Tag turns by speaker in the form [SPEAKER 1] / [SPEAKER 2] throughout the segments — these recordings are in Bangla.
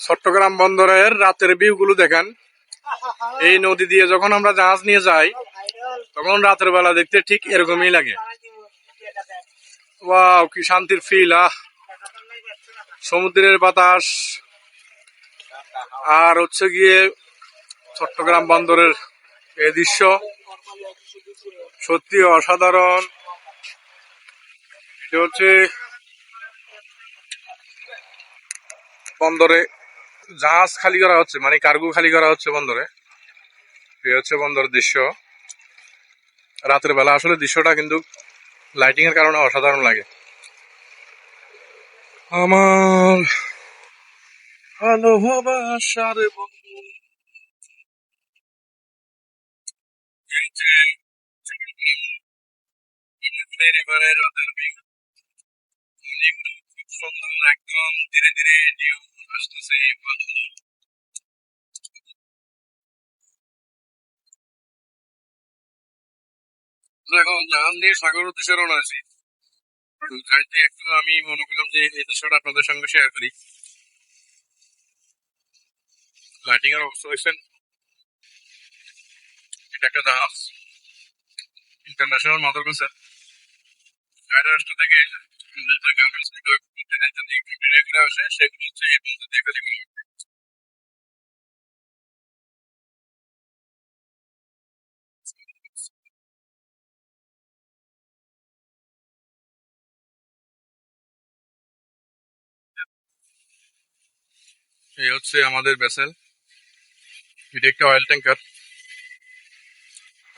[SPEAKER 1] চট্টগ্রাম বন্দরের রাতের ভিউ গুলো দেখেন। এই নদী দিয়ে যখন আমরা জাহাজ নিয়ে যাই, তখন রাতের বেলা দেখতে ঠিক এরকমই লাগে। ওয়াও, কি শান্তির ফিল আহ। সমুদ্রের বাতাস। আর হচ্ছে গিয়ে চট্টগ্রাম বন্দরের এই দৃশ্য, সত্যি অসাধারণ। হচ্ছে বন্দরে জাহাজ খালি করা হচ্ছে মানে কার্গো খালি করা হচ্ছে বন্দরে। এই হচ্ছে বন্দরের দৃশ্য। রাতের বেলা আসলে দৃশ্যটা কিন্তু লাইটিং এর কারণে অসাধারণ লাগে। আমার ভালোবাসার সুন্দর একদম ধীরে ধীরে ঢেউ আসতেছে এখন জাহাজ নিয়ে সাগর উদ্দেশ্যে রওনা আছি যাইতে একটু আমি মনে করলাম যে এই দৃশ্যটা আপনাদের সঙ্গে শেয়ার করি। লাইটিং এর অবস্থা দেখছেন? এটা একটা জাহাজ। ইন্টারন্যাশনাল মাদার কনসার রাষ্ট্র থেকে ডিরেক্টর আসে সেগুলো হচ্ছে এই বন্ধু দেখা যেগুলো এই হচ্ছে আমাদের ভেসেল এটা একটা অয়েল ট্যাঙ্কার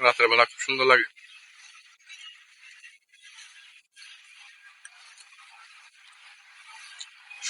[SPEAKER 1] রাতের বেলা খুব সুন্দর লাগে।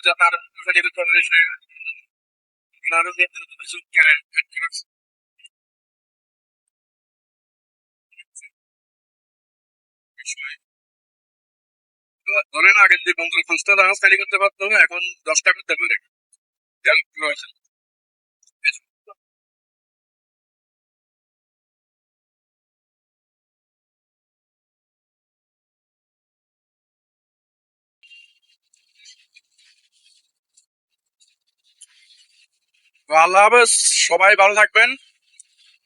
[SPEAKER 1] দিয়েছে যাতে আরও ডেভেলপ করে দিয়েছে আরও কিছু বিষয় ধরেন আগের যে বন্ধুর পাঁচটা জাহাজ খালি করতে পারতো এখন দশটা করতে পারে আল্লাহ হাফেজ, সবাই ভালো থাকবেন।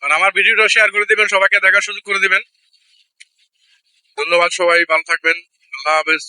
[SPEAKER 1] আর আমার ভিডিওটা শেয়ার করে দিবেন, সবাইকে দেখার সুযোগ করে দিবেন। ধন্যবাদ সবাই, ভালো থাকবেন। আল্লাহ হাফেজ।